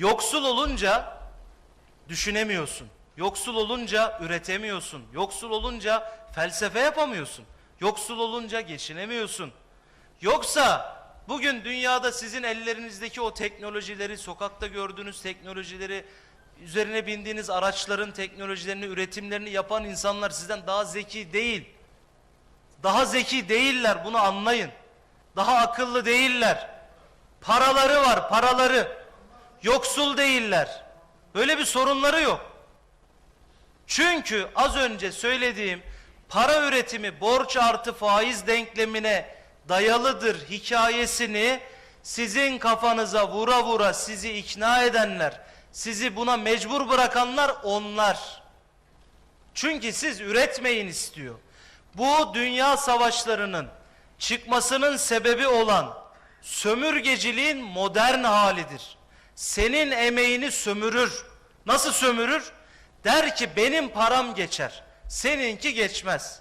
Yoksul olunca düşünemiyorsun. Yoksul olunca üretemiyorsun. Yoksul olunca felsefe yapamıyorsun. Yoksul olunca geçinemiyorsun. Yoksa bugün dünyada sizin ellerinizdeki o teknolojileri, sokakta gördüğünüz teknolojileri, üzerine bindiğiniz araçların teknolojilerini, üretimlerini yapan insanlar sizden daha zeki değil. Daha zeki değiller bunu anlayın. Daha akıllı değiller. Paraları var, paraları. Yoksul değiller. Böyle bir sorunları yok. Çünkü az önce söylediğim para üretimi borç artı faiz denklemine dayalıdır hikayesini sizin kafanıza vura vura sizi ikna edenler, sizi buna mecbur bırakanlar onlar. Çünkü siz üretmeyin istiyor. Bu dünya savaşlarının çıkmasının sebebi olan sömürgeciliğin modern halidir. Senin emeğini sömürür. Nasıl sömürür? Der ki benim param geçer. Seninki geçmez.